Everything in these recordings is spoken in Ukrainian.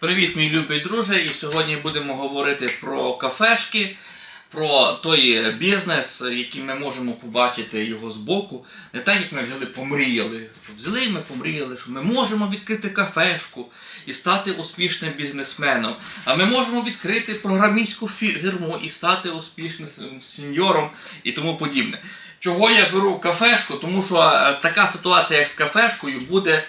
Привіт, мій любий друже, і сьогодні будемо говорити про кафешки, про той бізнес, який ми можемо побачити його збоку. Не так, як ми взяли, помріяли. Взяли і ми помріяли, що ми можемо відкрити кафешку і стати успішним бізнесменом. А ми можемо відкрити програмістську фірму і стати успішним сеньором і тому подібне. Чого я беру кафешку? Тому що е, така ситуація, як з кафешкою, буде е,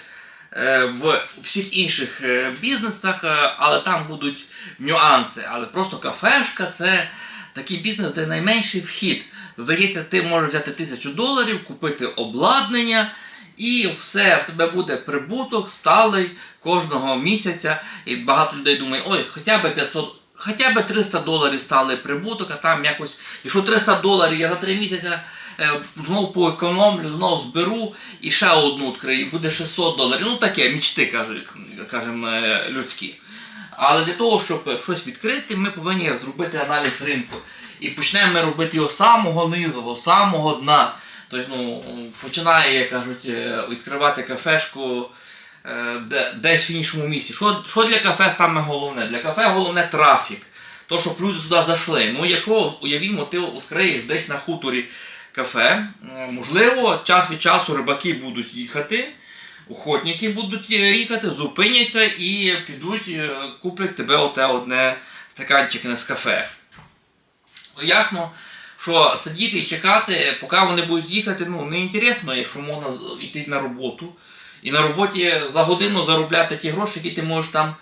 в всіх інших е, бізнесах, е, але там будуть нюанси. Але просто кафешка це такий бізнес, де найменший вхід. Здається, ти можеш взяти тисячу доларів, купити обладнання. І все, в тебе буде прибуток сталий кожного місяця. І багато людей думає, ой, хоча б 500, хоча б 300 доларів стали прибуток, а там якось, якщо 300 доларів я за 3 місяці е, знову поекономлю, знову зберу і ще одну відкрию, буде 600 доларів. Ну таке, мічти, кажемо, е, людські. Але для того, щоб щось відкрити, ми повинні зробити аналіз ринку. І почнемо ми робити його самого низового, самого дна. Тобто, ну, починає, як кажуть, е, відкривати кафешку десь в іншому місці. Що, що для кафе саме головне? Для кафе головне трафік. То, щоб люди туди зайшли. Ну, якщо уявімо, ти відкриєш десь на хуторі кафе, е, можливо, час від часу рибаки будуть їхати, охотники будуть е, їхати, зупиняться і підуть, е, куплять тебе оте одне стаканчик з кафе. Ясно, що сидіти і чекати, поки вони будуть їхати, ну не інтересно, якщо можна йти на роботу. І на роботі за годину заробляти ті гроші, які ти можеш там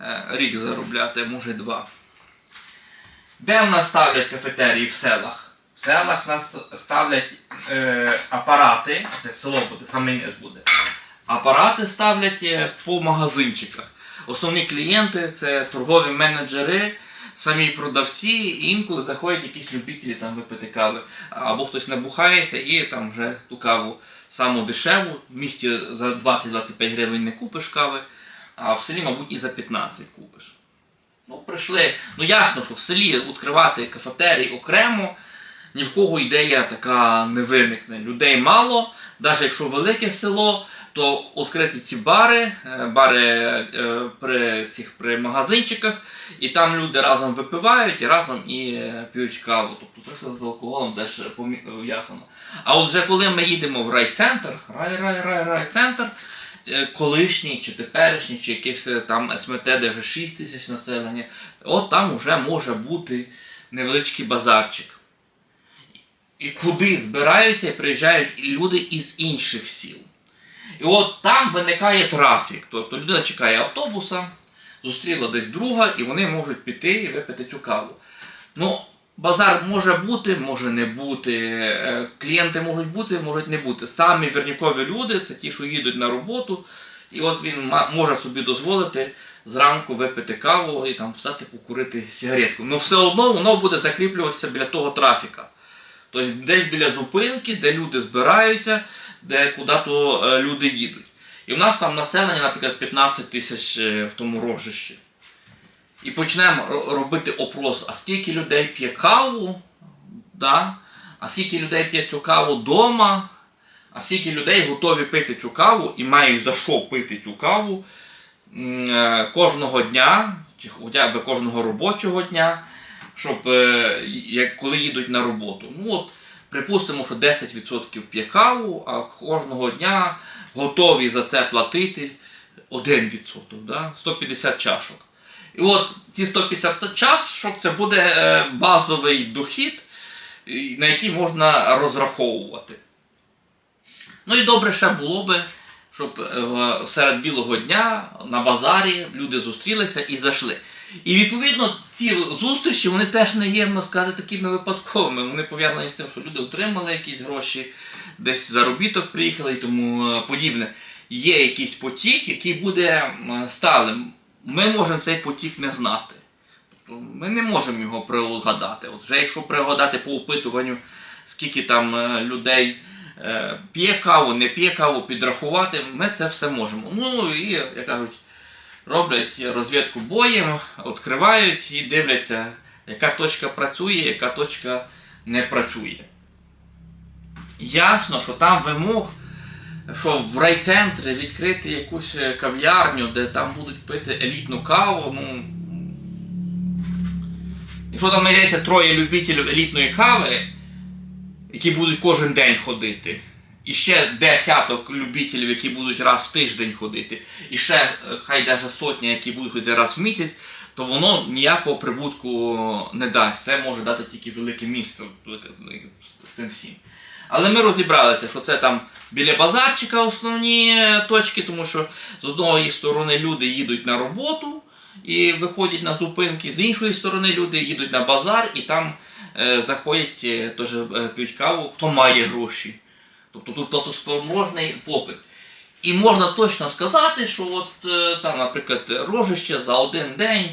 е, рік заробляти, може два. Де в нас ставлять кафетерії в селах? В селах в нас ставлять е, апарати, це село буде, саме низ буде. Апарати ставлять е, по магазинчиках. Основні клієнти це торгові менеджери, самі продавці, інколи заходять якісь любителі там випити кави. Або хтось набухається і там вже ту каву саму дешеву. В місті за 20-25 гривень не купиш кави, а в селі, мабуть, і за 15 купиш. Ну, прийшли. Ну ясно, що в селі відкривати кафетерій окремо, ні в кого ідея така не виникне. Людей мало, навіть якщо велике село, то відкрити ці бари, е, бари е, при цих при магазинчиках, і там люди разом випивають і разом і е, п'ють каву. Тобто це все з алкоголем теж пов'язано. А от вже коли ми їдемо в райцентр, рай, рай, рай, райцентр, е, колишній чи теперішній, чи якийсь е, там СМТ, де вже 6 тисяч населення, от там вже може бути невеличкий базарчик. І куди збираються і приїжджають люди із інших сіл. І от там виникає трафік. Тобто людина чекає автобуса, зустріла десь друга, і вони можуть піти і випити цю каву. Ну, базар може бути, може не бути. е, Клієнти можуть бути, можуть не бути. Самі вернікові люди це ті, що їдуть на роботу, і от він може собі дозволити зранку випити каву і там стати покурити сигаретку. Ну все одно воно буде закріплюватися біля того трафіка. Тобто десь біля зупинки, де люди збираються, де куди-то е, люди їдуть. І в нас там населення, наприклад, 15 тисяч е, в тому рожищі. І почнемо робити опрос, а скільки людей п'є каву, да? а скільки людей п'є цю каву вдома, а скільки людей готові пити цю каву і мають за що пити цю каву е, кожного дня, чи хоча б кожного робочого дня, щоб е, як, коли їдуть на роботу. Ну от, припустимо, що 10% п'є каву, а кожного дня готові за це платити 1%, да? 150 чашок. І от ці 150 чашок це буде е, базовий дохід, на який можна розраховувати. Ну і добре ще було би, щоб е, серед білого дня на базарі люди зустрілися і зайшли. І відповідно ці зустрічі вони теж не є, можна сказати, такими випадковими. Вони пов'язані з тим, що люди отримали якісь гроші, десь заробіток приїхали і тому е, подібне. Є якийсь потік, який буде сталим. Ми можемо цей потік не знати. Тобто ми не можемо його пригадати. От вже якщо пригадати по опитуванню, скільки там е, людей е, п'є каву, не п'є каву, підрахувати, ми це все можемо. Ну і, як кажуть, роблять розвідку боєм, відкривають і дивляться, яка точка працює, яка точка не працює. Ясно, що там вимог що в райцентрі відкрити якусь е, кав'ярню, де там будуть пити елітну каву, ну. Якщо там знайдеться троє любителів елітної кави, які будуть кожен день ходити, і ще десяток любителів, які будуть раз в тиждень ходити, і ще е, хай навіть сотня, які будуть ходити раз в місяць, то воно ніякого прибутку не дасть. Це може дати тільки велике місце з цим всім. Але ми розібралися, що це там біля базарчика основні е, точки, тому що з одної сторони люди їдуть на роботу і виходять на зупинки, з іншої сторони люди їдуть на базар і там е, заходять, е, теж е, п'ють каву, хто має гроші. Тобто тут платоспроможний попит. І можна точно сказати, що от е, там, наприклад, рожище за один день,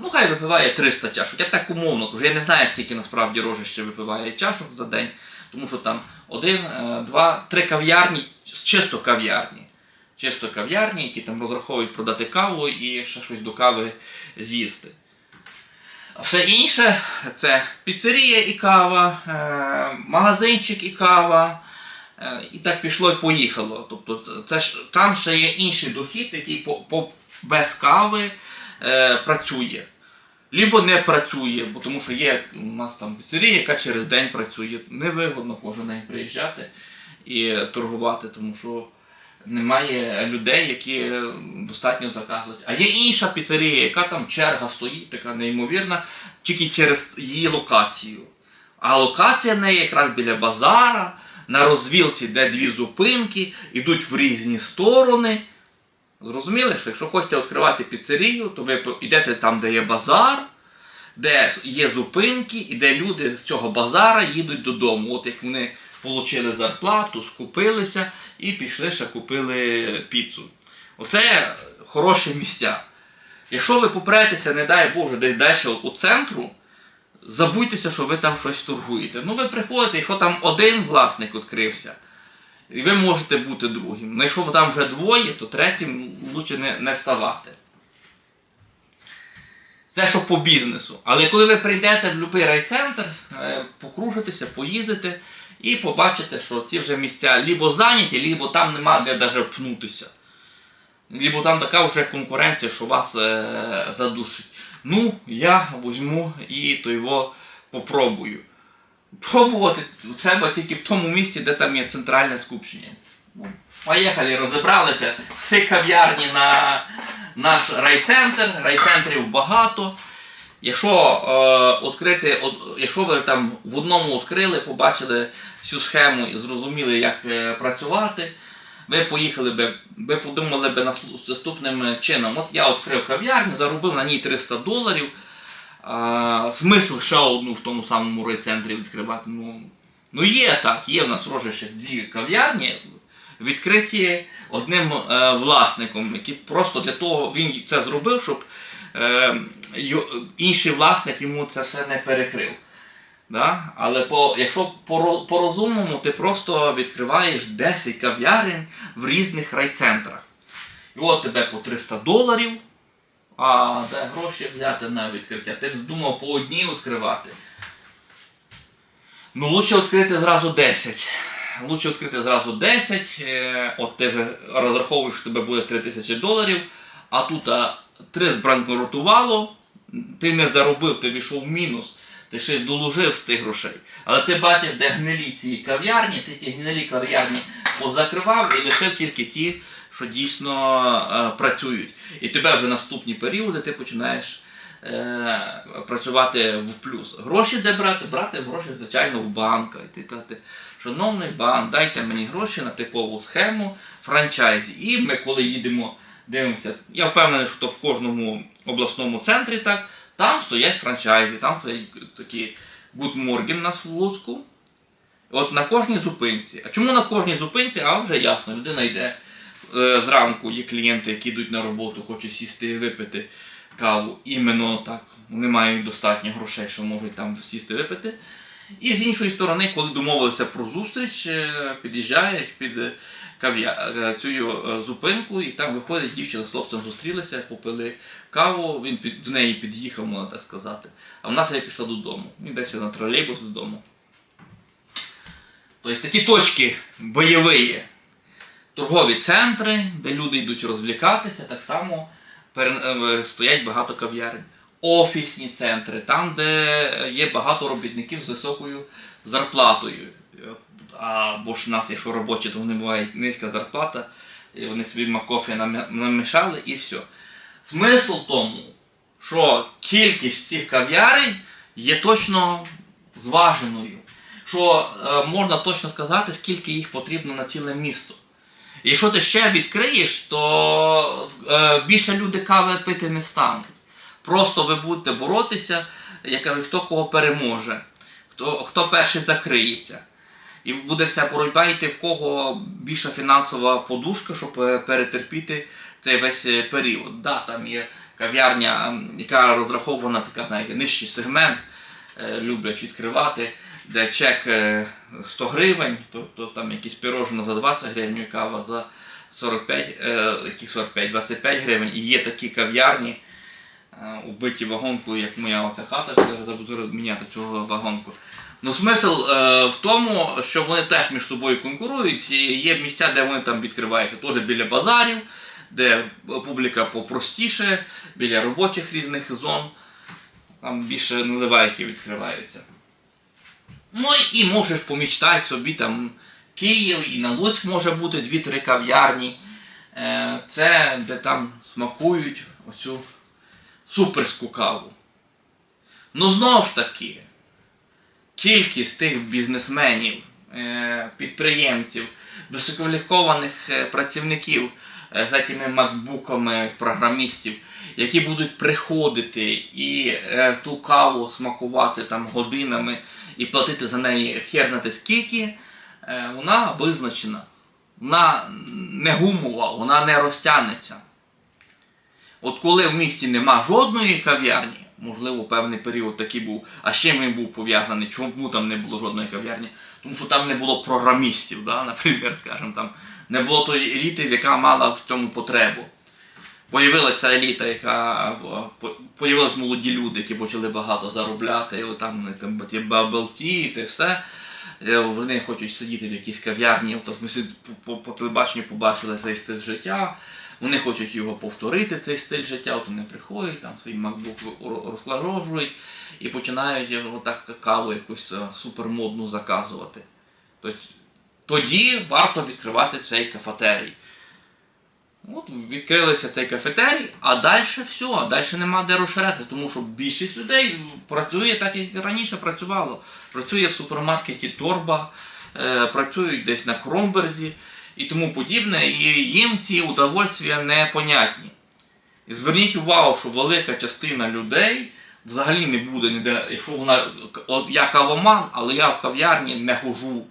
ну хай випиває 300 чашок. Я так умовно кажу, я не знаю, скільки насправді рожище випиває чашок за день, тому що там один, е, два, три кав'ярні, чисто кав'ярні. Чисто кав'ярні, які там розраховують продати каву і ще щось до кави з'їсти. Все інше це піцерія і кава, е, магазинчик і кава. Е, І так пішло і поїхало. Тобто це ж там ще є інший дохід, який по, по, без кави е, працює. Лібо не працює, бо тому що є у нас там піцерія, яка через день працює. Невигодно кожен день приїжджати і торгувати, тому що немає людей, які достатньо заказують. А є інша піцерія, яка там черга стоїть, така неймовірна, тільки через її локацію. А локація неї якраз біля базара, на розвілці, де дві зупинки, йдуть в різні сторони. Зрозуміли, що якщо хочете відкривати піцерію, то ви йдете там, де є базар, де є зупинки, і де люди з цього базара їдуть додому. От як вони отримали зарплату, скупилися і пішли ще купили піцу. Оце хороші місця. Якщо ви попретеся, не дай Боже, десь далі у центру, забудьтеся, що ви там щось торгуєте. Ну ви приходите, якщо там один власник відкрився, і ви можете бути другим. Ну якщо там вже двоє, то третім краще не, не ставати. Це що по бізнесу. Але коли ви прийдете в будь-який райцентр, е, покружитеся, поїдете і побачите, що ці вже місця лібо зайняті, лібо там нема де навіть пнутися. Лібо там така вже конкуренція, що вас е, задушить. Ну, я візьму і то його попробую. Пробувати треба тільки в тому місці, де там є центральне скупчення. Ну, Поїхали, розібралися. Всі кав'ярні на наш райцентр, райцентрів багато. Якщо, е, відкрити, якщо ви там в одному відкрили, побачили всю схему і зрозуміли, як е, працювати, ви поїхали би, ви подумали би наступним чином. От я відкрив кав'ярню, заробив на ній 300 доларів. Смисл ще одну в тому самому райцентрі відкривати. Ну, ну є так, є в нас рожище дві кав'ярні, відкриті одним е, власником, який просто для того він це зробив, щоб е, інший власник йому це все не перекрив. Да? Але по, якщо по, ро- по-розумному, ти просто відкриваєш 10 кав'ярень в різних райцентрах. І от тебе по 300 доларів. А де гроші взяти на відкриття? Ти думав по одній відкривати. Ну, лучше відкрити зразу 10. Лучше відкрити зразу 10. е, От ти вже розраховуєш, що тебе буде 3000 доларів, а тут а, 3 збранкрутувало, ти не заробив, ти війшов в мінус, ти щось доложив з тих грошей. Але ти бачиш, де гнилі ці кав'ярні, ти ті гнилі кав'ярні позакривав і лишив тільки ті, що дійсно е, працюють. І тебе вже наступні періоди ти починаєш е, працювати в плюс. Гроші де брати? Брати гроші, звичайно, в банка. І ти казати, шановний банк, дайте мені гроші на типову схему франчайзі. І ми, коли їдемо, дивимося, я впевнений, що в кожному обласному центрі так, там стоять франчайзі, там стоять такі Morgen на Луцьку. От на кожній зупинці. А чому на кожній зупинці? А вже ясно, людина йде зранку, є клієнти, які йдуть на роботу, хочуть сісти і випити каву. Іменно так. Вони мають достатньо грошей, що можуть там сісти випити. І з іншої сторони, коли домовилися про зустріч, е, під'їжджає під е, кав'я... е, цю е, зупинку, і там виходить дівчина з хлопцем зустрілися, попили каву, він під... до неї під'їхав, можна так сказати. А вона собі пішла додому. Він йдеться на тролейбус додому. Тобто такі точки бойові. Торгові центри, де люди йдуть розвлікатися, так само е, стоять багато кав'ярень. Офісні центри, там, де є багато робітників з високою зарплатою. Або ж в нас, якщо робочі, то вони бувають низька зарплата, і вони собі макофі намішали і все. Смисл тому, що кількість цих кав'ярень є точно зваженою. Що е, можна точно сказати, скільки їх потрібно на ціле місто. Якщо ти ще відкриєш, то е, більше люди кави пити не стануть. Просто ви будете боротися, я кажу, хто кого переможе, хто, хто перший закриється. І буде вся боротьба йти в кого більша фінансова подушка, щоб е, перетерпіти цей весь е, період. Да, там є кав'ярня, яка розрахована, така, знаєте, нижчий сегмент, е, люблять відкривати, де чек е, 100 гривень, тобто там якісь пірожено за 20 гривень, кава за 45, е, які 45, 25 гривень. І є такі кав'ярні, е, убиті вагонкою, як моя хата, зараз буду міняти цю вагонку. Ну, смисл е, в тому, що вони теж між собою конкурують, і є місця, де вони там відкриваються, теж біля базарів, де публіка попростіше, біля робочих різних зон. Там більше наливайки відкриваються. Ну і можеш помічтати собі там Київ і на Луцьк може бути дві-три кав'ярні. Е, Це де там смакують оцю суперську каву. Ну знову ж таки, кількість тих бізнесменів, е, підприємців, висококваліфікованих е, працівників за тими макбуками програмістів, які будуть приходити і ту каву смакувати там годинами і платити за неї хер знати скільки, е, вона визначена. Вона не гумова, вона не розтягнеться. От коли в місті нема жодної кав'ярні, можливо, певний період такий був, а чим він був пов'язаний, чому там не було жодної кав'ярні? Тому що там не було програмістів, да? наприклад, скажімо, там не було тої еліти, яка мала в цьому потребу. Появилася еліта, яка появились молоді люди, які почали багато заробляти, там там ті бабелті, і все. Е, Вони хочуть сидіти в якійсь кав'ярні, ми по, телебаченню побачили цей стиль життя. Вони хочуть його повторити, цей стиль життя, от вони приходять, там свій MacBook ро- розкладожують і починають отак каву якусь е, супермодну заказувати. Тобто, тоді варто відкривати цей кафетерій. От відкрилися цей кафетерій, а далі все, далі нема де розширятися, тому що більшість людей працює так, як раніше працювало. Працює в супермаркеті Торба, е, працюють десь на Кромберзі і тому подібне, і їм ці удовольствия непонятні. І зверніть увагу, що велика частина людей взагалі не буде ніде, якщо вона, от я кавоман, але я в кав'ярні не хожу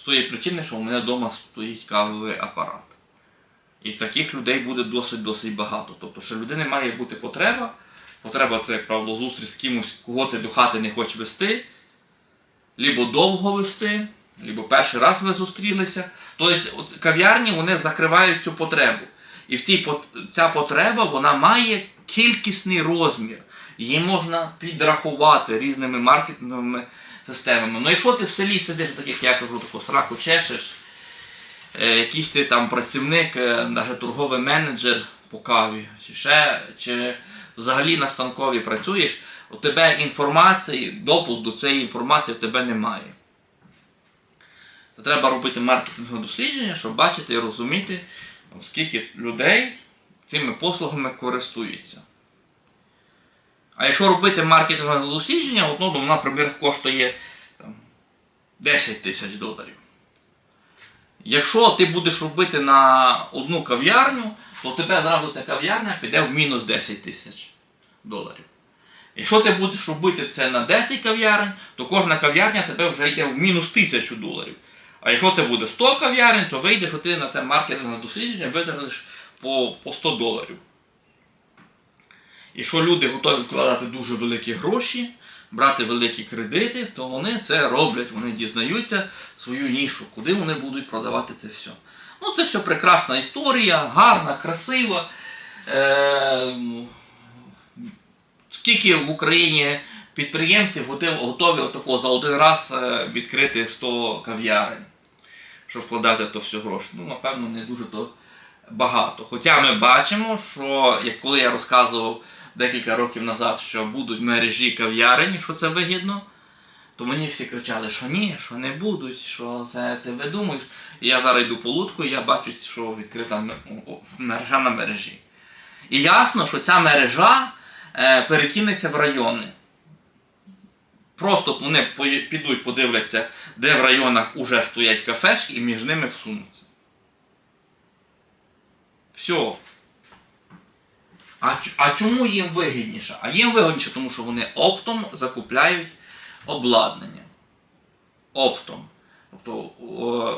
з тої причини, що у мене вдома стоїть кавовий апарат. І таких людей буде досить-досить багато. Тобто, що людини має бути потреба. Потреба це, як правило, зустріч з кимось, кого ти до хати не хочеш вести, либо довго вести, либо перший раз ви зустрілися. Тобто от кав'ярні вони закривають цю потребу. І в цій, ця потреба вона має кількісний розмір. Її можна підрахувати різними маркетинговими системами. Ну якщо ти в селі сидиш, так як я кажу, таку сраку чешеш, якийсь ти там працівник, е, навіть торговий менеджер по каві, чи ще, чи взагалі на станкові працюєш, у тебе інформації, допуск до цієї інформації в тебе немає. Це треба робити маркетингове дослідження, щоб бачити і розуміти, скільки людей цими послугами користуються. А якщо робити маркетингове дослідження, от, ну, наприклад, коштує там, 10 тисяч доларів. Якщо ти будеш робити на одну кав'ярню, то тебе зразу ця кав'ярня піде в мінус 10 тисяч доларів. Якщо ти будеш робити це на 10 кав'ярень, то кожна кав'ярня тебе вже йде в мінус 1000 доларів. А якщо це буде 100 кав'ярень, то вийде, що ти на те маркетингове дослідження витратиш по, по 100 доларів. Якщо люди готові вкладати дуже великі гроші, брати великі кредити, то вони це роблять, вони дізнаються свою нішу, куди вони будуть продавати це все. Ну, це все прекрасна історія, гарна, красива. Е, скільки в Україні підприємців готові, отако за один раз е, відкрити 100 кав'ярень. щоб вкладати в то все гроші. Ну, напевно, не дуже то багато. Хоча ми бачимо, що як коли я розказував декілька років назад, що будуть мережі кав'ярень, що це вигідно, то мені всі кричали, що ні, що не будуть, що це ти видумуєш. І я зараз йду по лутку, і я бачу, що відкрита мережа на мережі. І ясно, що ця мережа е, перекинеться в райони. Просто вони підуть, подивляться, де в районах уже стоять кафешки, і між ними всунуться. Все. А, а чому їм вигідніше? А їм вигідніше, тому що вони оптом закупляють обладнання. Оптом. Тобто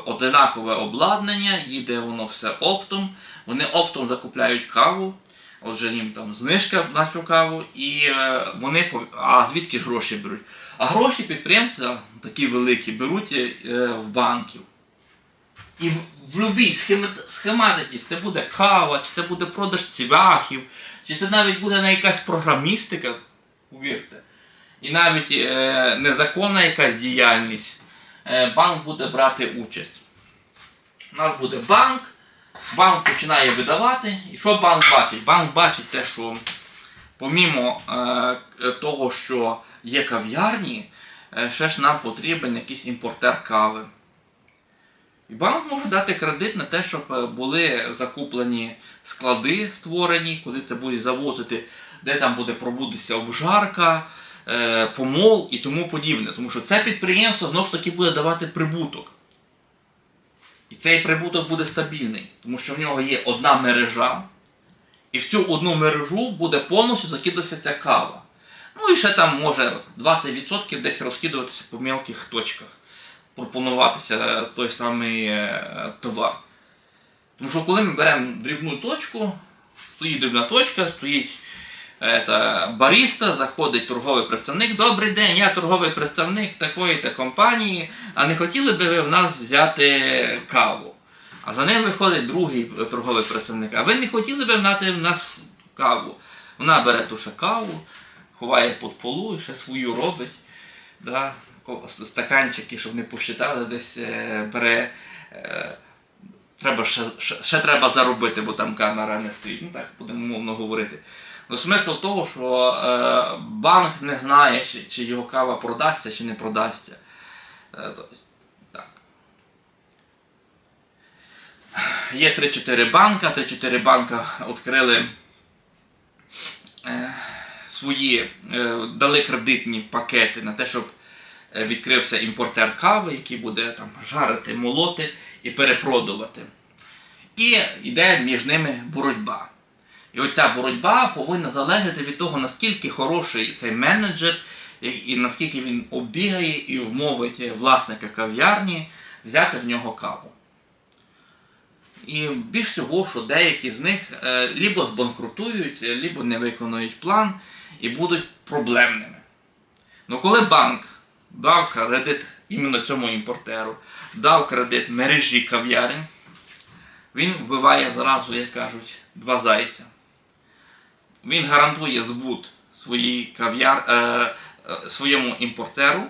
одинакове обладнання, їде воно все оптом. Вони оптом закупляють каву. Отже, їм там знижка на цю каву, і е, вони а звідки ж гроші беруть? А гроші підприємства такі великі беруть е, в банків. І в, будь-якій схематиці це буде кава, чи це буде продаж цвяхів, чи це навіть буде на якась програмістика, повірте. І навіть е, незаконна якась діяльність, е, банк буде брати участь. У нас буде банк, банк починає видавати. І що банк бачить? Банк бачить те, що помімо е, того, що є кав'ярні, е, ще ж нам потрібен якийсь імпортер кави. І банк може дати кредит на те, щоб е, були закуплені склади створені, куди це буде завозити, де там буде проводитися обжарка, е, помол і тому подібне. Тому що це підприємство знову ж таки буде давати прибуток. І цей прибуток буде стабільний, тому що в нього є одна мережа, і в цю одну мережу буде повністю закидатися ця кава. Ну і ще там може 20% десь розкидуватися по мелких точках, пропонуватися той самий е, товар. Тому що коли ми беремо дрібну точку, стоїть дрібна точка, стоїть е, баріста, заходить торговий представник. Добрий день, я торговий представник такої-то компанії, а не хотіли би ви в нас взяти каву? А за ним виходить другий торговий представник. А ви не хотіли би взяти в нас каву? Вона бере ту ще каву, ховає під полу і ще свою робить. Да? Стаканчики, щоб не посчитали, десь е, бере. е, Треба ще, ще, ще треба заробити, бо там камера не стоїть. Ну так, будемо мовно говорити. Ну, смисл того, що е, банк не знає, чи, чи його кава продасться, чи не продасться. Е, тобто, так. Є 3-4 банка, 3-4 банка відкрили е, свої, е, дали кредитні пакети на те, щоб відкрився імпортер кави, який буде там жарити, молоти і перепродувати. І йде між ними боротьба. І оця боротьба повинна залежати від того, наскільки хороший цей менеджер, і, наскільки він оббігає і вмовить власника кав'ярні взяти в нього каву. І більш всього, що деякі з них е, лібо збанкрутують, е, лібо не виконують план і будуть проблемними. Ну коли банк дав кредит іменно цьому імпортеру, дав кредит мережі кав'ярень, він вбиває зразу, як кажуть, два зайця. Він гарантує збут своїй кав'яр, е, е, своєму імпортеру,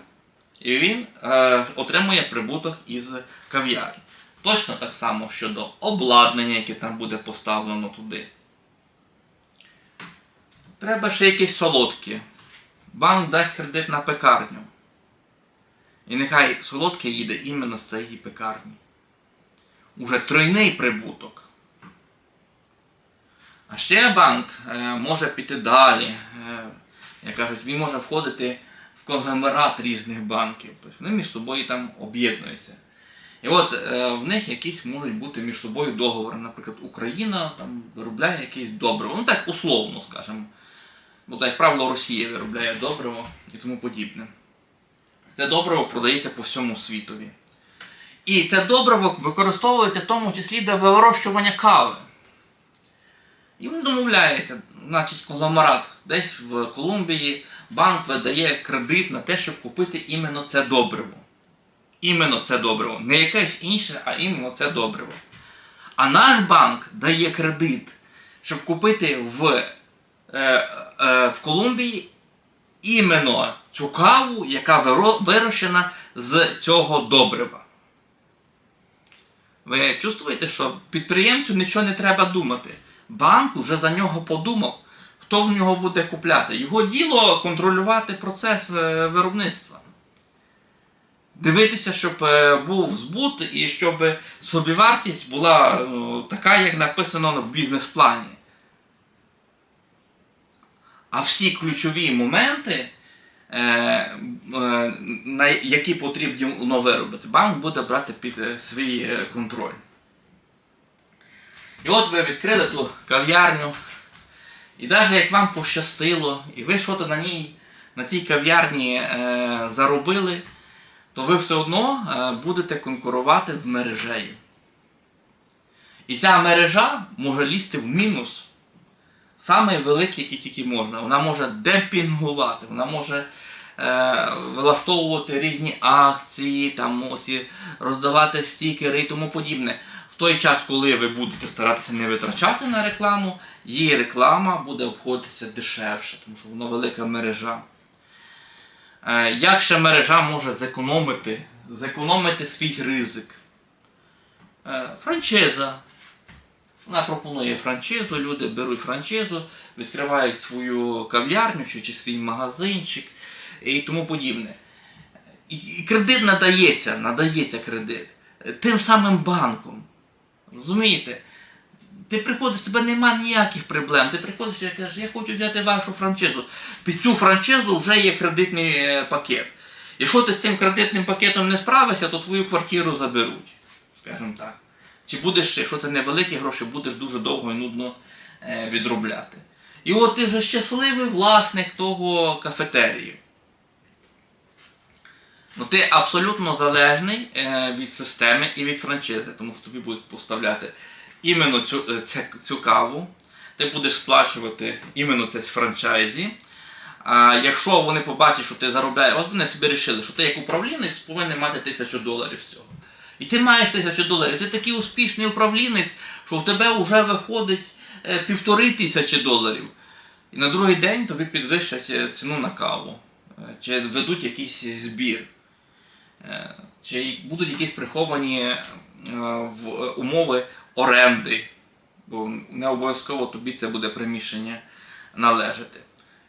і він е, отримує прибуток із кав'ярень. Точно так само щодо обладнання, яке там буде поставлено туди. Треба ще якісь солодкі. Банк дасть кредит на пекарню. І нехай солодке їде іменно з цієї пекарні. Уже тройний прибуток. А ще банк е, може піти далі. Е, як кажуть, він може входити в конгломерат різних банків. Тобто вони між собою там об'єднуються. І от е, в них якісь можуть бути між собою договори. Наприклад, Україна там виробляє якесь добриво. Ну так условно, скажімо. Бо, так, як правило, Росія виробляє добриво і тому подібне. Це добриво продається по всьому світові. І це добриво використовується в тому числі для вирощування кави. І він домовляється, значить, конгломерат десь в Колумбії банк видає кредит на те, щоб купити іменно це добриво. Іменно це добриво. Не якесь інше, а іменно це добриво. А наш банк дає кредит, щоб купити в, е, е, в Колумбії іменно цю каву, яка вирощена з цього добрива. Ви чувствуєте, що підприємцю нічого не треба думати. Банк вже за нього подумав, хто в нього буде купляти. Його діло контролювати процес е, виробництва. Дивитися, щоб е, був збут і щоб собівартість була ну, така, як написано в бізнес-плані. А всі ключові моменти, е, е, які потрібно виробити, банк буде брати під е, свій е, контроль. І от ви відкрили ту кав'ярню, і навіть як вам пощастило, і ви щось на ній, на цій кав'ярні е, заробили, то ви все одно е, будете конкурувати з мережею. І ця мережа може лізти в мінус. Саме великий, який тільки можна. Вона може демпінгувати, вона може е, влаштовувати різні акції, там, оці, роздавати стікери і тому подібне. В той час, коли ви будете старатися не витрачати на рекламу, її реклама буде обходитися дешевше, тому що вона велика мережа. Е, як ще мережа може зекономити, зекономити свій ризик? Е, франшиза. Вона пропонує франшизу, люди беруть франшизу, відкривають свою кав'ярню чи, чи свій магазинчик і тому подібне. І, і кредит надається, надається кредит тим самим банком. Розумієте? Ти приходиш, тебе нема ніяких проблем. Ти приходиш і кажеш, я хочу взяти вашу франшизу. Під цю франшизу вже є кредитний е, пакет. Якщо ти з цим кредитним пакетом не справишся, то твою квартиру заберуть. Скажімо так. Чи будеш, якщо це невеликі гроші, будеш дуже довго і нудно е, відробляти. І от ти вже щасливий власник того кафетерію. Ну ти абсолютно залежний е, від системи і від франшизи, тому що тобі будуть поставляти іменно цю, е, цю каву, ти будеш сплачувати іменно це з франчайзі. А якщо вони побачать, що ти заробляєш, от вони собі вирішили, що ти як управлінець повинен мати тисячу доларів з цього. І ти маєш тисячу доларів, ти такий успішний управлінець, що в тебе вже виходить е, півтори тисячі доларів. І на другий день тобі підвищать е, ціну на каву, е, чи ведуть якийсь збір, чи будуть якісь приховані в умови оренди, бо не обов'язково тобі це буде приміщення належати.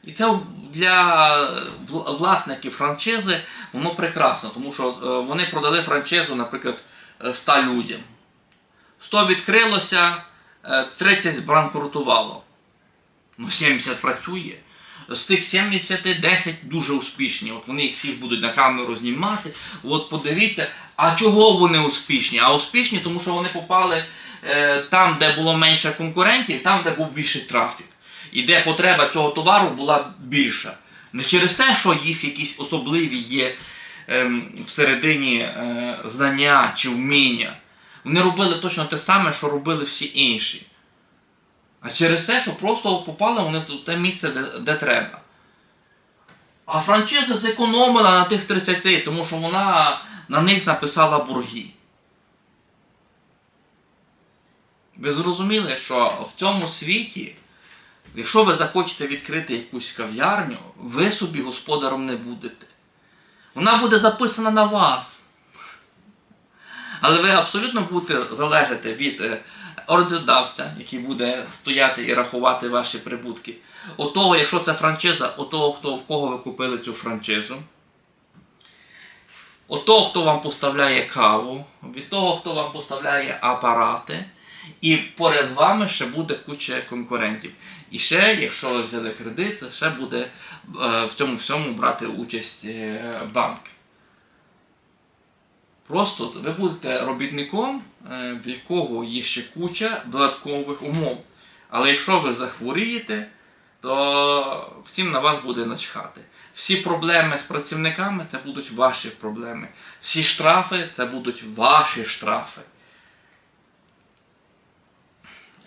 І це для власників франшизи воно прекрасно, тому що е, вони продали франшизу, наприклад, е, 100 людям. 100 відкрилося, е, 30 збанкрутувало. Ну, 70 працює. З тих 70 10 дуже успішні. От вони їх всіх будуть на камеру знімати. От подивіться, а чого вони успішні? А успішні, тому що вони попали е, там, де було менше конкурентів, там, де був більший трафік. І де потреба цього товару була більша. Не через те, що їх якісь особливі є ем, всередині е, знання чи вміння. Вони робили точно те саме, що робили всі інші. А через те, що просто попали вони в те місце, де, де треба. А франшиза зекономила на тих 30, тому що вона на них написала борги. Ви зрозуміли, що в цьому світі, якщо ви захочете відкрити якусь кав'ярню, ви собі господаром не будете. Вона буде записана на вас. Але ви абсолютно будете залежати від е, орендодавця, який буде стояти і рахувати ваші прибутки. От того, якщо це франшиза, от того, хто, в кого ви купили цю франшизу. От того, хто вам поставляє каву, від того, хто вам поставляє апарати. І поряд з вами ще буде куча конкурентів. І ще, якщо ви взяли кредит, ще буде е, в цьому всьому брати участь е, банк. Просто ви будете робітником, е, в якого є ще куча додаткових умов. Але якщо ви захворієте, то всім на вас буде начхати. Всі проблеми з працівниками це будуть ваші проблеми. Всі штрафи це будуть ваші штрафи.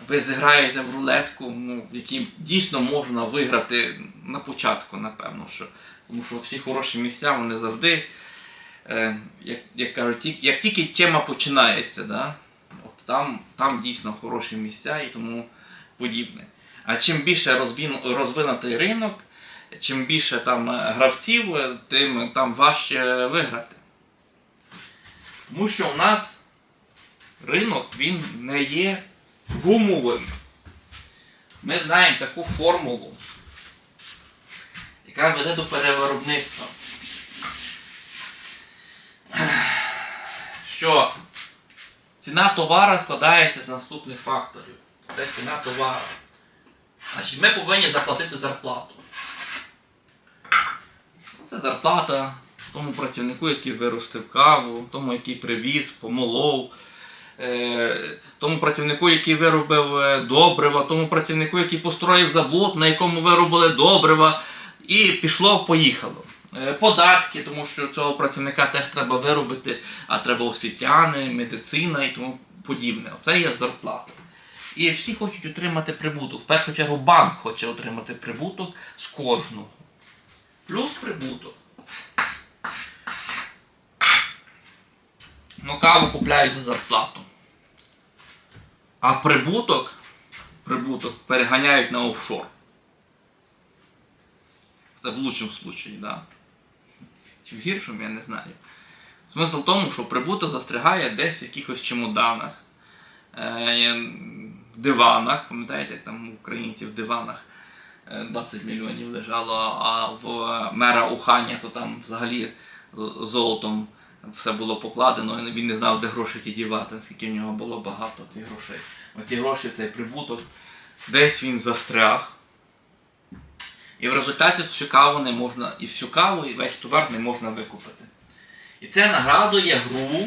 Ви зіграєте в рулетку, ну, якій дійсно можна виграти на початку, напевно. Що, тому що всі хороші місця вони завжди е, як, як кажуть, як тільки тема починається, да, от там, там дійсно хороші місця і тому подібне. А чим більше розвін, розвинутий ринок, чим більше там е, гравців, е, тим там важче виграти. Тому що у нас ринок він не є гумовим. Ми знаємо таку формулу, яка веде до перевиробництва. Що ціна товара складається з наступних факторів. Це ціна товару. Значить, ми повинні заплатити зарплату. Це зарплата тому працівнику, який виростив каву, тому, який привіз, помолов, тому працівнику, який виробив е, добрива, тому працівнику, який построїв завод, на якому виробили добрива, і пішло, поїхало. Е, Податки, тому що цього працівника теж треба виробити, а треба освітяни, медицина і тому подібне. Це є зарплата. І всі хочуть отримати прибуток. В першу чергу банк хоче отримати прибуток з кожного. Плюс прибуток. Ну, каву купляють за зарплату. А прибуток, прибуток переганяють на офшор. Це в лучшому случаї, да. Чи в гіршому, я не знаю. Смисл в тому, що прибуток застрягає десь в якихось чемоданах, е, диванах, пам'ятаєте, як там у українців в диванах е, 20 мільйонів лежало, а в мера Уханя то там взагалі золотом все було покладено, і він не знав, де гроші ті дівати, наскільки в нього було багато цих грошей. Оці гроші, цей прибуток, десь він застряг. І в результаті всю каву не можна, і всю каву, і весь товар не можна викупити. І це нагадує гру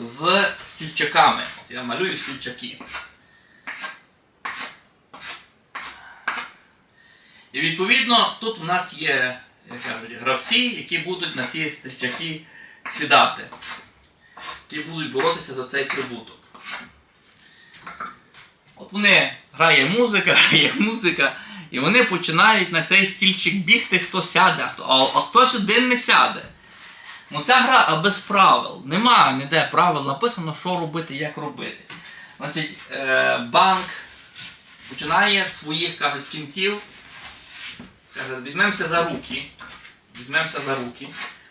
з стільчаками. От я малюю стільчаки. І відповідно тут в нас є, як кажуть, гравці, які будуть на ці стільчаки сідати, які будуть боротися за цей прибуток. От вони грає музика, грає музика, і вони починають на цей стільчик бігти, хто сяде, а, хто, а, а хтось один не сяде. Ну ця гра без правил. Нема ніде правил написано, що робити, як робити. Значить, е, банк починає своїх кажуть, кінців. Каже, візьмемося за руки. Візьмемося за руки.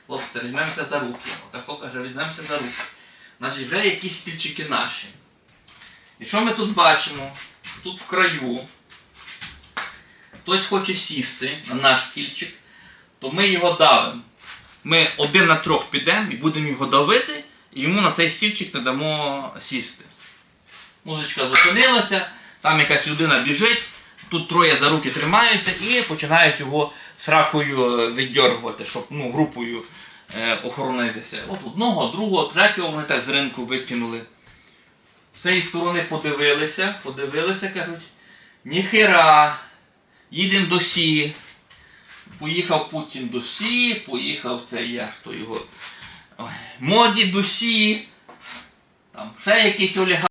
Хлопці, візьмемося за руки. Отако каже, візьмемося за руки. Значить, вже якісь стільчики наші. І що ми тут бачимо? Тут в краю хтось хоче сісти на наш стільчик, то ми його давимо. Ми один на трьох підемо і будемо його давити, і йому на цей стільчик не дамо сісти. Музичка зупинилася, там якась людина біжить, тут троє за руки тримаються і починають його сракою е, віддергувати, щоб ну, групою е, охоронитися. От одного, другого, третього вони так з ринку викинули. З цієї сторони подивилися, подивилися, кажуть, ніхера, їдемо до Сі. Поїхав Путін до Сі, поїхав цей я ж то його ой, моді до Сі, там ще якийсь олігарх.